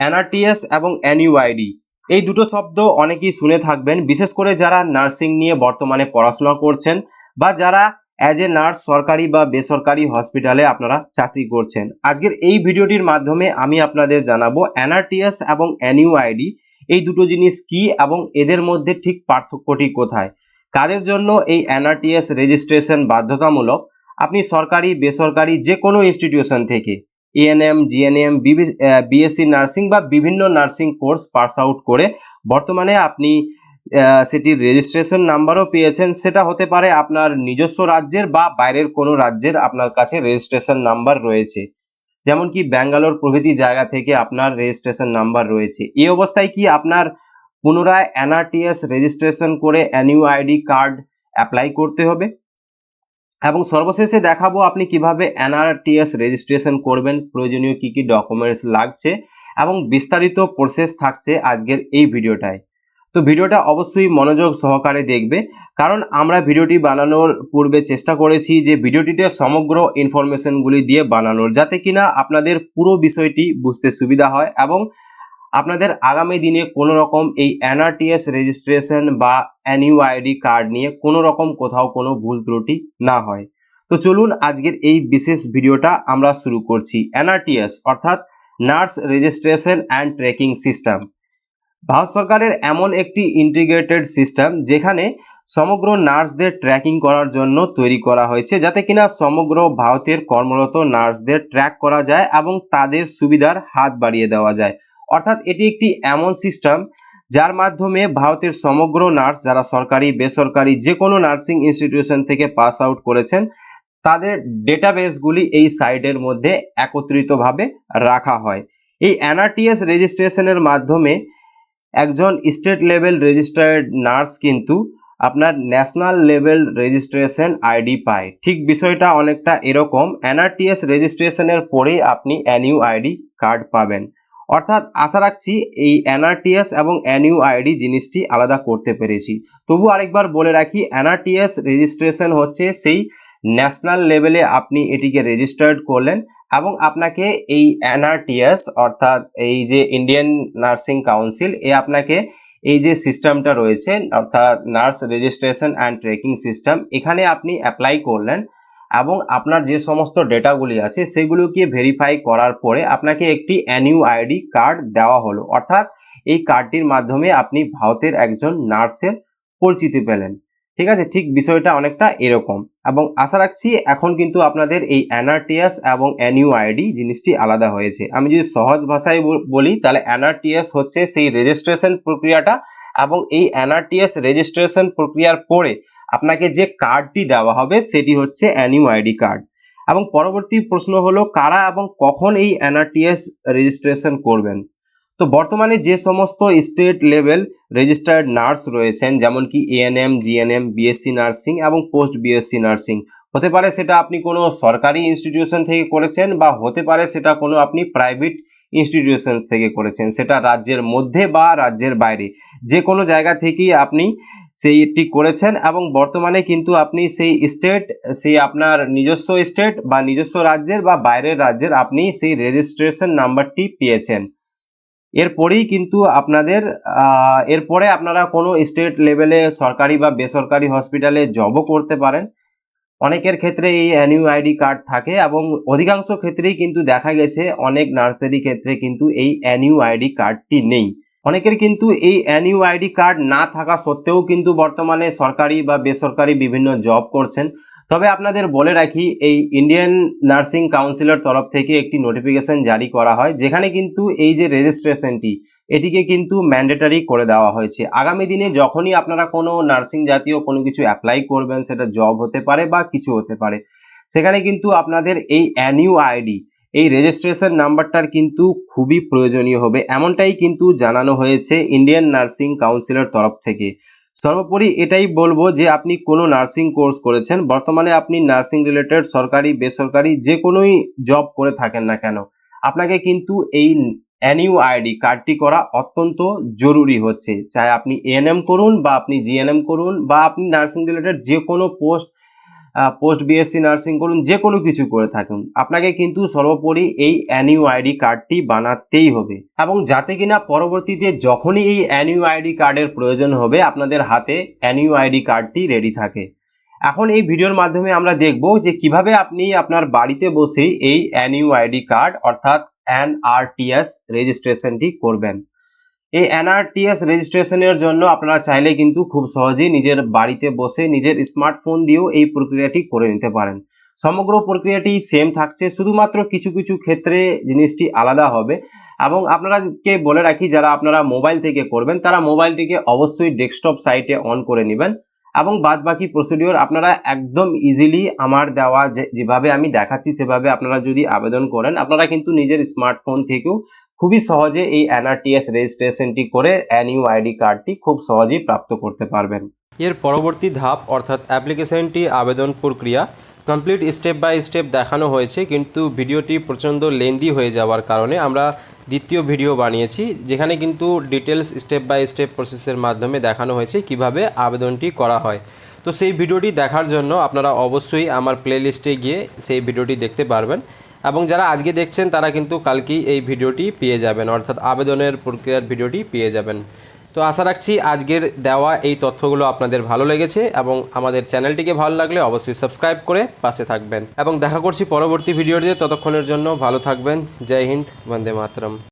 NRTS এবং এনইউআইডি। এই দুটো শব্দ অনেকেই শুনে থাকবেন, বিশেষ করে যারা নার্সিং নিয়ে বর্তমানে পড়াশোনা করছেন বা যারা অ্যাজ এ নার্স সরকারি বা বেসরকারি হসপিটালে আপনারা চাকরি করছেন। আজকের এই ভিডিওটির মাধ্যমে আমি আপনাদের জানাব এনআরটিএস এবং এনইউআইডি, এই দুটো জিনিস কি এবং এদের মধ্যে ঠিক পার্থক্যটি কোথায়? কাদের জন্য এই এনআরটিএস রেজিস্ট্রেশন বাধ্যতামূলক? আপনি সরকারি, বেসরকারি যে কোনো ইনস্টিটিউশন থেকে। এএনএম জিএনএম বিএসসি নার্সিং বা বিভিন্ন নার্সিং কোর্স পাস আউট করে বর্তমানে আপনি সেটির রেজিস্ট্রেশন নাম্বারও পেয়েছেন। সেটা হতে পারে আপনার নিজস্ব রাজ্যের বা বাইরের কোনো রাজ্যের আপনার কাছে রেজিস্ট্রেশন নাম্বার রয়েছে। যেমন কি ব্যাঙ্গালোর প্রভৃতি জায়গা থেকে আপনার রেজিস্ট্রেশন নাম্বার রয়েছে। এই অবস্থায় কি আপনার পুনরায় এনআরটিএস রেজিস্ট্রেশন করে এনইউআইডি কার্ড অ্যাপ্লাই করতে হবে? এবং সর্বশেষে দেখাবো আপনি কীভাবে এনআরটিএস রেজিস্ট্রেশন করবেন, প্রয়োজনীয় কি কি ডকুমেন্টস লাগছে এবং বিস্তারিত প্রসেস থাকছে আজকের এই ভিডিওটায়। তো ভিডিওটা অবশ্যই মনোযোগ সহকারে দেখবে, কারণ আমরা ভিডিওটি বানানোর পূর্বে চেষ্টা করেছি যে ভিডিওটিতে সমগ্র ইনফরমেশনগুলি দিয়ে বানানোর, যাতে কিনা আপনাদের পুরো বিষয়টি বুঝতে সুবিধা হয় এবং আপনাদের আগামী দিনে কোনো রকম এই এনআরটিএস রেজিস্ট্রেশন বা এনইউআইডি কার্ড নিয়ে কোনো রকম কোথাও কোনো ভুল ত্রুটি না হয়। তো চলুন আজকের এই বিশেষ ভিডিওটা আমরা শুরু করছি। এনআরটিএস অর্থাৎ nurse registration and tracking system. Bharat সরকারের এমন একটি ইন্টিগ্রেটেড সিস্টেম যেখানে সমগ্র নার্সদের ট্র্যাকিং করার জন্য তৈরি করা হয়েছে, যাতে কিনা সমগ্র ভারতের কর্মরত নার্সদের ট্র্যাক করা যায় এবং তাদের সুবিধার হাত বাড়িয়ে দেওয়া যায়। অর্থাৎ এটি একটি এমন সিস্টেম যার মাধ্যমে ভারতের সমগ্র নার্স যারা সরকারি, বেসরকারি যে কোনো নার্সিং ইনস্টিটিউশন থেকে পাস আউট করেছেন, তাদের ডেটাবেসগুলি এই সাইটের মধ্যে একত্রিতভাবে রাখা হয়। এই এনআরটিএস রেজিস্ট্রেশনের মাধ্যমে একজন স্টেট লেভেল রেজিস্টার্ড নার্স কিন্তু আপনার ন্যাশনাল লেভেল রেজিস্ট্রেশন আইডি পায়। ঠিক বিষয়টা অনেকটা এরকম। এনআরটিএস রেজিস্ট্রেশনের পরেই আপনি এনইউআইডি কার্ড পাবেন। অর্থাৎ আশা রাখছি এই এনআরটিএস এবং এনইউআইডি জিনিসটি আলাদা করতে পেরেছি। তবু আরেকবার বলে রাখি এনআরটিএস রেজিস্ট্রেশন হচ্ছে সেই ন্যাশনাল লেভেলে আপনি এটিকে রেজিস্টার্ড করলেন এবং আপনাকে এই এনআরটিএস অর্থাৎ এই যে ইন্ডিয়ান নার্সিং কাউন্সিল এ আপনাকে এই যে সিস্টেমটা রয়েছে, অর্থাৎ nurse registration and tracking system এখানে আপনি অ্যাপ্লাই করলেন। এবং আপনার যে সমস্ত ডেটাগুলি আছে সেগুলোকে ভেরিফাই করার পরে আপনাকে একটি অ্যানিউ আইডি কার্ড দেওয়া হলো। অর্থাৎ এই কার্ডটির মাধ্যমে আপনি ভারতের একজন নার্সের পরিচিতি পেলেন। ঠিক আছে? ঠিক বিষয়টা অনেকটা এরকম। এবং আশা রাখছি এখন কিন্তু আপনাদের এই এনআরটিএস এবং এনইউআইডি জিনিসটি আলাদা হয়েছে। আমি যদি সহজ ভাষায় বল- তাহলে এনআরটিএস হচ্ছে সেই রেজিস্ট্রেশন প্রক্রিয়াটা এবং এই এনআরটিএস রেজিস্ট্রেশন প্রক্রিয়ার পরে আপনাকে যে কার্ডটি দেওয়া হবে, সেটি হচ্ছে অ্যানিউ আইডি কার্ড এবং পরবর্তী প্রশ্ন হলো, কারা এবং কখন এই এনআরটিএস রেজিস্ট্রেশন করবেন? তো বর্তমানে যে সমস্ত স্টেট লেভেল রেজিস্টার্ড নার্স রয়েছেন, যেমন কি এএনএম জিএনএম বিএসসি নার্সিং এবং পোস্ট বিএসসি নার্সিং হতে পারে সেটা আপনি কোনো সরকারি ইনস্টিটিউশন থেকে করেছেন বা হতে পারে সেটা কোনো আপনি প্রাইভেট ইনস্টিটিউশন থেকে করেছেন, সেটা রাজ্যের মধ্যে বা রাজ্যের বাইরে। যে কোনো জায়গা থেকেই আপনি সেইটি করেছেন এবং বর্তমানে কিন্তু আপনি সেই স্টেট সেই আপনার নিজস্ব স্টেট বা নিজস্ব রাজ্যের বা বাইরের রাজ্যের আপনি সেই রেজিস্ট্রেশন নাম্বারটি পেয়েছেন। এরপরেই কিন্তু আপনাদের এরপরে আপনারা কোনো স্টেট লেভেলে সরকারি বা বেসরকারি হসপিটালে জবও করতে পারেন। অনেকের ক্ষেত্রে এই অ্যানিউ আইডি কার্ড থাকে এবং অধিকাংশ ক্ষেত্রেই কিন্তু দেখা গেছে অনেক নার্সারি ক্ষেত্রে কিন্তু এই অ্যানিউ আইডি কার্ডটি নেই। অনেকের কিন্তু এই এনইউ আইডি কার্ড না থাকা সত্ত্বেও কিন্তু বর্তমানে সরকারি বা বেসরকারি বিভিন্ন জব করছেন। তবে আপনাদের বলে রাখি, এই ইন্ডিয়ান নার্সিং কাউন্সিলের তরফ থেকে একটি নোটিফিকেশন জারি করা হয়, যেখানে কিন্তু এই যে রেজিস্ট্রেশনটি এটিকে কিন্তু ম্যান্ডেটারি করে দেওয়া হয়েছে। আগামী দিনে যখনই আপনারা কোনো নার্সিং জাতীয় কোনো কিছু অ্যাপ্লাই করবেন, সেটা জব হতে পারে বা কিছু হতে পারে। সেখানে কিন্তু আপনাদের এই এনইউআইডি এই রেজিস্ট্রেশন নাম্বারটার কিন্তু খুবই প্রয়োজনীয় হবে। এমনটাই কিন্তু জানানো হয়েছে ইন্ডিয়ান নার্সিং কাউন্সিলের তরফ থেকে। সর্বোপরি এটাই বলব যে, আপনি কোনো নার্সিং কোর্স করেছেন, বর্তমানে আপনি নার্সিং রিলেটেড সরকারি, বেসরকারি যে কোনোই জব করে থাকেন না কেন, আপনাকে কিন্তু এই এনইউ আইডি কার্ডটি করা অত্যন্ত জরুরি হচ্ছে। চাই আপনি এএনএম করুন বা আপনি জিএনএম করুন বা আপনি নার্সিং রিলেটেড যে কোনো পোস্ট পোস্ট বিএসসি নার্সিং করুন, যে কোনো কিছু করে থাকুন। আপনাকে কিন্তু সর্বোপরি এই এনইউআইডি কার্ডটি বানাতেই হবে। এবং যাতে কিনা পরবর্তীতে যখনই এই এনইউআইডি কার্ডের প্রয়োজন হবে, আপনাদের হাতে এনইউআইডি কার্ডটি রেডি থাকে। এখন এই ভিডিওর মাধ্যমে আমরা দেখব যে কীভাবে আপনি আপনার বাড়িতে বসেই এই এনইউআইডি কার্ড অর্থাৎ এনআরটিএস রেজিস্ট্রেশনটি করবেন। এই এনআরটিএস রেজিস্ট্রেশনের জন্য আপনারা চাইলে কিন্তু খুব সহজেই নিজের বাড়িতে বসে নিজের স্মার্টফোন দিয়েও এই প্রক্রিয়াটি করে নিতে পারেন। সমগ্র প্রক্রিয়াটি সেম থাকছে, শুধুমাত্র কিছু কিছু ক্ষেত্রে জিনিসটি আলাদা হবে। এবং আপনারাকে বলে রাখি, যারা আপনারা মোবাইল থেকে করবেন, তারা মোবাইলটিকে অবশ্যই ডেস্কটপ সাইটে অন করে নেবেন। এবং বাদ বাকি প্রসিডিওর আপনারা একদম ইজিলি আমার দেওয়া যেভাবে আমি দেখাচ্ছি, সেভাবে আপনারা যদি আবেদন করেন, আপনারা কিন্তু নিজের স্মার্টফোন থেকেও খুবই সহজে এই এনআরটিএস রেজিস্ট্রেশনটি করে এনইউআইডি কার্ডটি খুব সহজেই প্রাপ্ত করতে পারবেন। এর পরবর্তী ধাপ, অর্থাৎ অ্যাপ্লিকেশনটি আবেদন প্রক্রিয়া। কমপ্লিট স্টেপ বাই স্টেপ দেখানো হয়েছে, কিন্তু ভিডিওটি প্রচণ্ড লেন্দি হয়ে যাওয়ার কারণে আমরা দ্বিতীয় ভিডিও বানিয়েছি, যেখানে কিন্তু ডিটেলস স্টেপ বাই স্টেপ প্রসেসের মাধ্যমে দেখানো হয়েছে কীভাবে আবেদনটি করা হয়। তো সেই ভিডিওটি দেখার জন্য আপনারা অবশ্যই আমার প্লেলিস্টে গিয়ে সেই ভিডিওটি দেখতে পারবেন। এবং যারা আজকে দেখছেন, তারা কিন্তু কালকেই এই ভিডিওটি পেয়ে যাবেন, অর্থাৎ আবেদনের প্রক্রিয়ার ভিডিওটি পেয়ে যাবেন। তো আশা রাখছি আজকের দেওয়া এই তথ্যগুলো আপনাদের ভালো লেগেছে এবং আমাদের চ্যানেলটিকে ভালো লাগলে অবশ্যই সাবস্ক্রাইব করে পাশে থাকবেন। এবং দেখা করছি পরবর্তী ভিডিওটিতে ততক্ষণের জন্য ভালো থাকবেন। জয় হিন্দ, বন্দে মাতরম।